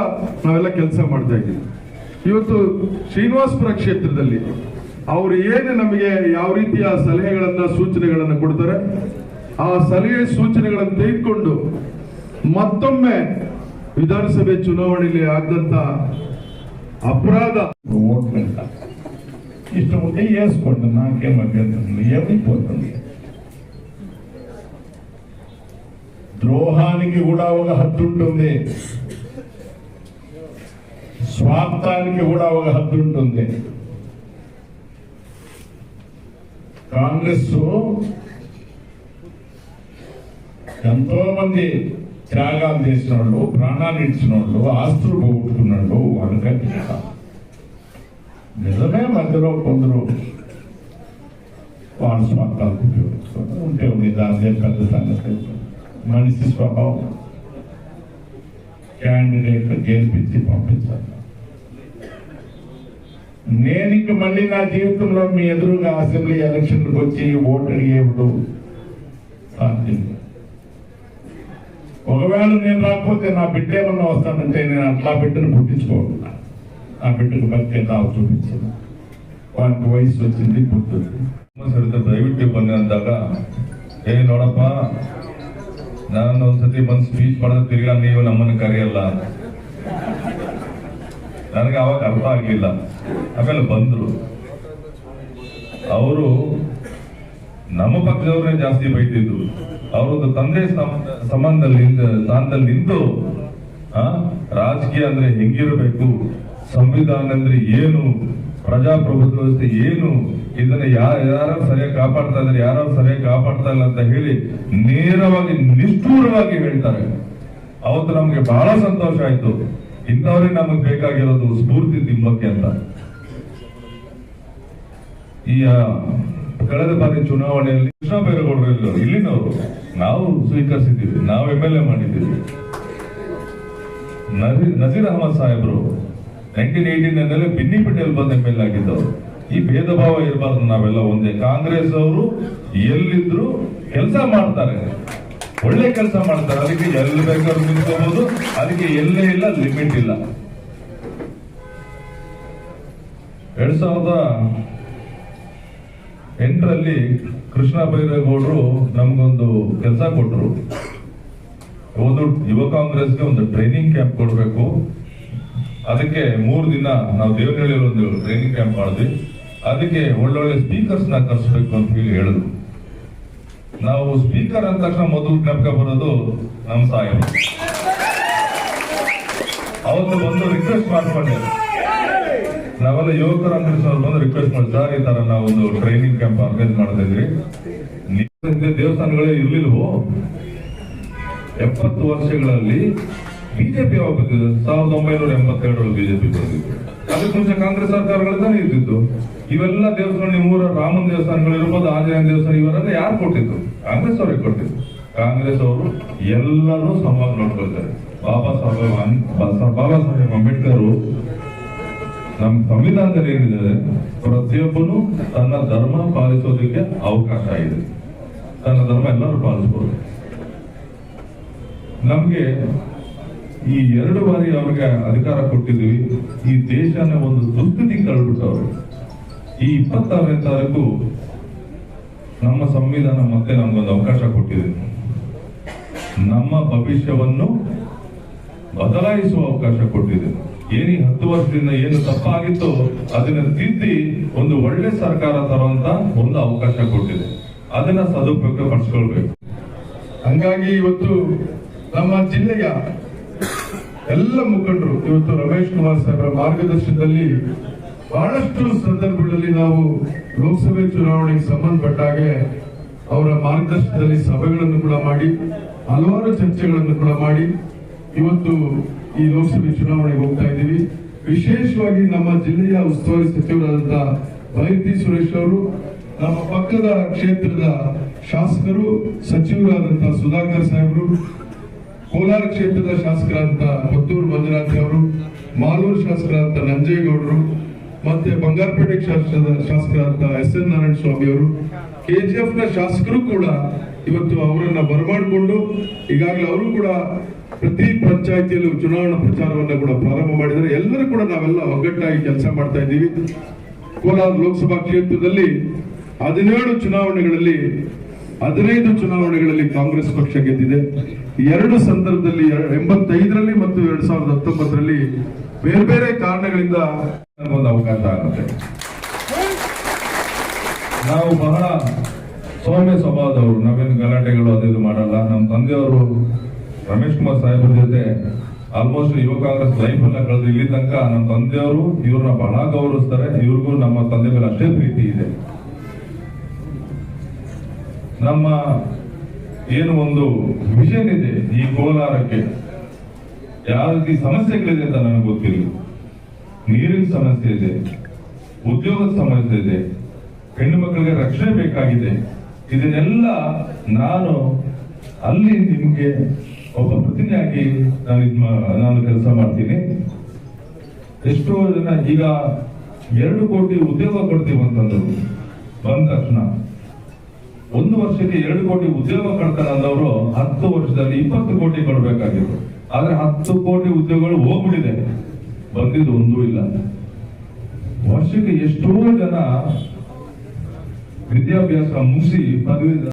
ನಾವೆಲ್ಲ ಕೆಲಸ ಮಾಡ್ತಾ ಇದ್ದೀವಿ. ಇವತ್ತು ಶ್ರೀನಿವಾಸಪುರ ಕ್ಷೇತ್ರದಲ್ಲಿ ಅವರು ಏನು ನಮಗೆ ಯಾವ ರೀತಿಯ ಸಲಹೆಗಳನ್ನ ಸೂಚನೆಗಳನ್ನ ಕೊಡ್ತಾರೆ ಆ ಸಲಹೆ ಸೂಚನೆಗಳನ್ನು ತೆಗೆದುಕೊಂಡು ಮತ್ತೊಮ್ಮೆ ವಿಧಾನಸಭೆ ಚುನಾವಣೆಯಲ್ಲಿ ಆಗದಂತ ಅಪರಾಧ ఓట్లంట ఇష్టం ఉంటే వేసుకోండి నాకేం అభ్యంతరం లేదు. ఏమైపోతుంది ద్రోహానికి కూడా ఒక హద్దు ఉంటుంది స్వార్థానికి కూడా ఒక హద్దు ఉంటుంది కాంగ్రెస్ ఎంతో మంది త్యాగాలు చేసిన వాళ్ళు ప్రాణాలు ఇచ్చిన వాళ్ళు ఆస్తులు పోగొట్టుకున్న వాళ్ళు వాళ్ళకంటే నిజమే మధ్యలో కొందరు వాళ్ళ స్వార్థాలు ఉపయోగించుకుంటూ ఉంటే ఉంది దాని పెద్ద సంగతి మనిషి స్వభావం. క్యాండిడేట్ గెలిపించి పంపించాలి. నేను ఇంక మళ్ళీ నా జీవితంలో మీ ఎదురుగా అసెంబ్లీ ఎలక్షన్లకు వచ్చి ఓటు అడిగేప్పుడు సాధ్యం లేదు. ఒకవేళ నేను రాకపోతే నా బిడ్డ ఏమన్నా వస్తానంటే నేను అట్లా బిడ్డను పుట్టించుకోను నా బిడ్డకు బతికే తావు చూపించాను వానికి వయసు వచ్చింది బుద్ధి వచ్చింది ಸರಿತ ದಯವಿಟ್ಟು ಬನ್ನಿ ಅಂದಾಗ ಏ ನೋಡಪ್ಪ ನಾನು ಒಂದ್ಸತಿ ಬಂದು ಸ್ಪೀಚ್ ಮಾಡಿದ್ರೆ ತಿರ್ಗಾ ನೀವು ನಮ್ಮನ್ನು ಕರೆಯಲ್ಲ ನನಗೆ ಅವಾಗ ಅರ್ಥ ಆಗ್ಲಿಲ್ಲ. ಆಮೇಲೆ ಬಂದ್ರು. ಅವರು ನಮ್ಮ ಪಕ್ಷದವ್ರನ್ನೇ ಜಾಸ್ತಿ ಬೈತಿದ್ರು. ಅವರೊಂದು ತಂದೆ ಸಂಬಂಧ- ಸಂಬಂಧದಲ್ಲಿ ಸ್ಥಾನದಲ್ಲಿ ನಿಂತು ರಾಜಕೀಯ ಅಂದ್ರೆ ಹೆಂಗಿರಬೇಕು, ಸಂವಿಧಾನ ಅಂದ್ರೆ ಏನು, ಪ್ರಜಾಪ್ರಭುತ್ವ ವ್ಯವಸ್ಥೆ ಏನು, ಇದನ್ನ ಯಾರು ಯಾರು ಸರಿಯಾಗಿ ಕಾಪಾಡ್ತಾ ಇದ್ದಾರೆ ಯಾರು ಸರಿಯಾಗಿ ಕಾಪಾಡ್ತಾ ಇಲ್ಲ ಅಂತ ಹೇಳಿ ನೇರವಾಗಿ ನಿಷ್ಠೂರವಾಗಿ ಹೇಳ್ತಾರೆ. ಅವತ್ತು ನಮ್ಗೆ ಬಹಳ ಸಂತೋಷ ಆಯ್ತು. ಇಂಥವ್ರೇ ನಮಗೆ ಬೇಕಾಗಿರೋದು ಸ್ಫೂರ್ತಿ ತಿಂಬಕ್ಕೆ ಅಂತ. ಈ ಕಳೆದ ಬಾರಿ ಚುನಾವಣೆಯಲ್ಲಿ ಕೃಷ್ಣ ಬೈರೇಗೌಡರು ಇಲ್ಲಿನವರು. ನಾವು ಸ್ವೀಕರಿಸಿದ್ದೀವಿ, ನಾವು ಎಂ ಎಲ್ ಎ ಮಾಡಿದ್ದೀವಿ. ನಜೀರ್ ಅಹಮದ್ ಸಾಹೇಬ್ರು ನೈನ್ಟೀನ್ ಏಯ್ಟೀನ್ ಬಿನ್ನಿ ಪಟೇಲ್ ಬಂದ ಎಂ ಎಲ್ ಆಗಿದ್ದವರು. ಈ ಭೇದ ಭಾವ ಇರಬಾರ್ದು, ನಾವೆಲ್ಲ ಒಂದೇ. ಕಾಂಗ್ರೆಸ್ ಅವರು ಎಲ್ಲಿದ್ರು ಕೆಲಸ ಮಾಡ್ತಾರೆ. ಒಳ್ಳೆ ಕೆಲಸ ಮಾಡ್ತಾರೆ. ಅದಕ್ಕೆ ಎಲ್ಲಿ ಬೇಕಾದ್ರೂ ನಿಂತ್ಕೋಬಹುದು ಅದಕ್ಕೆ ಎಲ್ಲೇ ಇಲ್ಲ ಲಿಮಿಟ್ ಇಲ್ಲ. ಎರಡ್ ಸಾವಿರದ ಎಂಟರಲ್ಲಿ ಕೃಷ್ಣ ಬೈರೇಗೌಡರು ನಮ್ಗೊಂದು ಕೆಲಸ ಕೊಟ್ಟರು ಒಂದು ಯುವ ಕಾಂಗ್ರೆಸ್ಗೆ ಒಂದು ಟ್ರೈನಿಂಗ್ ಕ್ಯಾಂಪ್ ಕೊಡಬೇಕು. ಅದಕ್ಕೆ ಮೂರು ದಿನ ನಾವು ದೇವನಹಳ್ಳಿಯಲ್ಲಿ ಒಂದು ಟ್ರೈನಿಂಗ್ ಕ್ಯಾಂಪ್ ಮಾಡಿದ್ವಿ. ಅದಕ್ಕೆ ಒಳ್ಳೊಳ್ಳೆ ಸ್ಪೀಕರ್ಸ್ನ ಕರೆಸ್ಬೇಕು ಅಂತ ಹೇಳಿ ಹೇಳಿದ್ರು. ನಾವು ಸ್ಪೀಕರ್ ಅಂದ ತಕ್ಷಣ ಮೊದಲು ಜ್ಞಾಪಕ ಬರೋದು ನಮ್ಮ ಸಾಹೇಬ್. ಅವತ್ತು ಬಂದು ರಿಕ್ವೆಸ್ಟ್ ಮಾಡ್ಕೊಂಡೆ. ನಾವೆಲ್ಲ ಯುವಕರ ಕಾಂಗ್ರೆಸ್ ಬಂದು ರಿಕ್ವೆಸ್ಟ್ ಮಾಡಿ, ಸರ್, ಈ ತರ ನಾವು ಒಂದು ಟ್ರೈನಿಂಗ್ ಕ್ಯಾಂಪ್ ಆರ್ಗನೈಸ್ ಮಾಡ್ತಾ ಇದ್ರಿ. ದೇವಸ್ಥಾನಗಳೇ ಇರ್ಲಿಲ್ವೋ? ಎಪ್ಪತ್ತು ವರ್ಷಗಳಲ್ಲಿ ಬಿಜೆಪಿ ಯಾವಾಗ ಬಂದಿದೆ? ಸಾವಿರದ ಒಂಬೈನೂರ ಎಂಬತ್ತೆರಡರಲ್ಲಿ ಬಿಜೆಪಿ ಬಂದಿತ್ತು ಅದಕ್ಕೆ ಮುಂಚೆ ಕಾಂಗ್ರೆಸ್ ಸರ್ಕಾರಗಳಿಂದಾನೆ ಇರ್ತಿತ್ತು ಇವೆಲ್ಲ ದೇವಸ್ಥಾನ ನಿಮ್ಮೂರ ರಾಮನ್ ದೇವಸ್ಥಾನಗಳು ಇರ್ಬೋದು ಆಂಜನೇಯ ದೇವಸ್ಥಾನ ಇವರೆಲ್ಲ ಯಾರು ಕೊಟ್ಟಿದ್ದು? ಕಾಂಗ್ರೆಸ್ ಅವರಿಗೆ ಕೊಟ್ಟಿದ್ದು. ಕಾಂಗ್ರೆಸ್ ಅವರು ಎಲ್ಲರೂ ಸಮಾನ ನೋಡ್ಕೊಳ್ತಾರೆ. ಬಾಬಾ ಸಾಹೇಬ್ ಬಾಬಾ ಸಾಹೇಬ್ ಅಂಬೇಡ್ಕರ್ ನಮ್ಮ ಸಂವಿಧಾನದಲ್ಲಿ ಏನಿದೆ ಪ್ರತಿಯೊಬ್ಬನು ತನ್ನ ಧರ್ಮ ಪಾಲಿಸೋದಕ್ಕೆ ಅವಕಾಶ ಇದೆ. ತನ್ನ ಧರ್ಮ ಎಲ್ಲರೂ ಪಾಲಿಸ್ಬೋದು. ನಮ್ಗೆ ಈ ಎರಡು ಬಾರಿ ಅವ್ರಿಗೆ ಅಧಿಕಾರ ಕೊಟ್ಟಿದ್ದೀವಿ. ಈ ದೇಶನ ಒಂದು ದುಸ್ಥಿತಿ ಕಳ್ಬಿಟ್ಟವ್ರು ಈ ಇಪ್ಪತ್ತಾರನೇ ತಾರೀಕು ನಮ್ಮ ಸಂವಿಧಾನ ಮತ್ತೆ ನಮ್ಗೊಂದು ಅವಕಾಶ ಕೊಟ್ಟಿದೆ. ನಮ್ಮ ಭವಿಷ್ಯವನ್ನು ಬದಲಾಯಿಸುವ ಅವಕಾಶ ಕೊಟ್ಟಿದೆ. ಏನಿ ಹತ್ತು ವರ್ಷದಿಂದ ಏನು ತಪ್ಪಾಗಿತ್ತು ಅದನ್ನ ತಿದ್ದಿ ಒಂದು ಒಳ್ಳೆ ಸರ್ಕಾರ ತರುವಂತ ಒಂದು ಅವಕಾಶ ಕೊಟ್ಟಿದೆ. ಅದನ್ನ ಸದುಪಯೋಗ ಪಡಿಸ್ಕೊಳ್ಬೇಕು. ಹಂಗಾಗಿ ಇವತ್ತು ನಮ್ಮ ಜಿಲ್ಲೆಯ ಎಲ್ಲ ಮುಖಂಡರು, ಇವತ್ತು ರಮೇಶ್ ಕುಮಾರ್ ಸಾಹೇಬರ ಮಾರ್ಗದರ್ಶನದಲ್ಲಿ ಬಹಳಷ್ಟು ಸಂದರ್ಭಗಳಲ್ಲಿ ನಾವು ಲೋಕಸಭೆ ಚುನಾವಣೆಗೆ ಸಂಬಂಧಪಟ್ಟಾಗೆ ಅವರ ಮಾರ್ಗದರ್ಶನದಲ್ಲಿ ಸಭೆಗಳನ್ನು ಕೂಡ ಮಾಡಿ, ಹಲವಾರು ಚರ್ಚೆಗಳನ್ನು ಕೂಡ ಮಾಡಿ ಇವತ್ತು ಈ ಲೋಕಸಭೆ ಚುನಾವಣೆಗೆ ಹೋಗ್ತಾ ಇದ್ದೀವಿ. ವಿಶೇಷವಾಗಿ ನಮ್ಮ ಜಿಲ್ಲೆಯ ಉಸ್ತುವಾರಿ ಸಚಿವರಾದಂತಹ ಭೈರತಿ ಸುರೇಶ್ ಅವರು, ನಮ್ಮ ಪಕ್ಕದ ಕ್ಷೇತ್ರದ ಶಾಸಕರು ಸಚಿವರಾದಂತಹ ಸುಧಾಕರ್ ಸಾಹೇಬರು ಕೋಲಾರ ಕ್ಷೇತ್ರದ ಶಾಸಕರಾದಂತ ಪುತ್ತೂರು ಮಂಜುನಾಥ್ ಅವರು, ಮಾಲೂರು ಶಾಸಕರಾದಂತ ನಂಜೇಗೌಡರು, ಮತ್ತೆ ಬಂಗಾರಪೇಟೆ ಕ್ಷೇತ್ರದ ಶಾಸಕರಾದಂತ ಎಸ್ ಎನ್ ನಾರಾಯಣ ಸ್ವಾಮಿ ಅವರು ಕೆಜಿಎಫ್ನ ಶಾಸಕರು ಕೂಡ ಇವತ್ತು ಅವರನ್ನ ಬರಮಾಡಿಕೊಂಡು, ಈಗಾಗಲೇ ಅವರು ಕೂಡ ಪ್ರತಿ ಪಂಚಾಯಿತಿಯಲ್ಲೂ ಚುನಾವಣಾ ಪ್ರಚಾರವನ್ನ ಕೂಡ ಪ್ರಾರಂಭ ಮಾಡಿದ್ದಾರೆ. ಎಲ್ಲರೂ ಕೂಡ ನಾವೆಲ್ಲ ಒಗ್ಗಟ್ಟಾಗಿ ಕೆಲಸ ಮಾಡ್ತಾ ಇದ್ದೀವಿ. ಕೋಲಾರ ಲೋಕಸಭಾ ಕ್ಷೇತ್ರದಲ್ಲಿ ಹದಿನೇಳು ಚುನಾವಣೆಗಳಲ್ಲಿ, ಹದಿನೈದು ಚುನಾವಣೆಗಳಲ್ಲಿ ಕಾಂಗ್ರೆಸ್ ಪಕ್ಷ ಗೆದ್ದಿದೆ. ಎರಡು ಸಂದರ್ಭದಲ್ಲಿ ಎಂಬತ್ತೈದರಲ್ಲಿ ಮತ್ತು ಎರಡ್ ಸಾವಿರದ ಹತ್ತೊಂಬತ್ತರಲ್ಲಿ ಬೇರೆ ಬೇರೆ ಕಾರಣಗಳಿಂದ ಒಂದು ಅವಕಾಶ ಆಗುತ್ತೆ. ನಾವು ಬಹಳ ಸೌಮ್ಯ ಸ್ವಭಾವದವರು. ನಾವೇನು ಗಲಾಟೆಗಳು ಅದು ಇದು ಮಾಡಲ್ಲ. ನಮ್ಮ ತಂದೆಯವರು ರಮೇಶ್ ಕುಮಾರ್ ಸಾಹೇಬ್ರ ಜೊತೆ ಆಲ್ಮೋಸ್ಟ್ ಯುವ ಕಾಂಗ್ರೆಸ್ ಲೈಫ್ ಎಲ್ಲ ಕಳೆದು ಇಲ್ಲಿ ತನಕ ನಮ್ಮ ತಂದೆಯವರು ಇವ್ರನ್ನ ಬಹಳ ಗೌರವಿಸ್ತಾರೆ. ಇವ್ರಿಗೂ ನಮ್ಮ ತಂದೆ ಮೇಲೆ ಅಷ್ಟೇ ಪ್ರೀತಿ ಇದೆ. ನಮ್ಮ ಏನು ಒಂದು ವಿಷನ್ ಇದೆ ಈ ಕೋಲಾರಕ್ಕೆ? ಯಾವ ರೀತಿ ಸಮಸ್ಯೆಗಳಿದೆ ಅಂತ ನನಗೆ ಗೊತ್ತಿಲ್ಲ. ನೀರಿನ ಸಮಸ್ಯೆ ಇದೆ, ಉದ್ಯೋಗದ ಸಮಸ್ಯೆ ಇದೆ, ಹೆಣ್ಣು ಮಕ್ಕಳಿಗೆ ರಕ್ಷಣೆ ಬೇಕಾಗಿದೆ. ಇದನ್ನೆಲ್ಲ ನಾನು ಅಲ್ಲಿ ನಿಮಗೆ ಒಬ್ಬ ಪ್ರತಿನಿಧಿಯಾಗಿ ನಾನು ಇದ್ ನಾನು ಕೆಲಸ ಮಾಡ್ತೀನಿ. ಎಷ್ಟೋ ಜನ ಈಗ ಎರಡು ಕೋಟಿ ಉದ್ಯೋಗ ಕೊಡ್ತೀವಿ ಅಂತಂದ್ರು. ಬಂದ ತಕ್ಷಣ ಒಂದು ವರ್ಷಕ್ಕೆ ಎರಡು ಕೋಟಿ ಉದ್ಯೋಗ ಕೊಡ್ತಾರೆ ಹತ್ತು ವರ್ಷದಲ್ಲಿ ಇಪ್ಪತ್ತು ಕೋಟಿ ಕೊಡಬೇಕಾಗಿತ್ತು. ಆದ್ರೆ ಹತ್ತು ಕೋಟಿ ಉದ್ಯೋಗಗಳು ಹೋಗ್ಬಿಟ್ಟಿದೆ. ಬಂದಿದ್ದು ಒಂದೂ ಇಲ್ಲ. ವರ್ಷಕ್ಕೆ ಎಷ್ಟೋ ಜನ ವಿದ್ಯಾಭ್ಯಾಸ ಮುಗಿಸಿ ಪದವಿ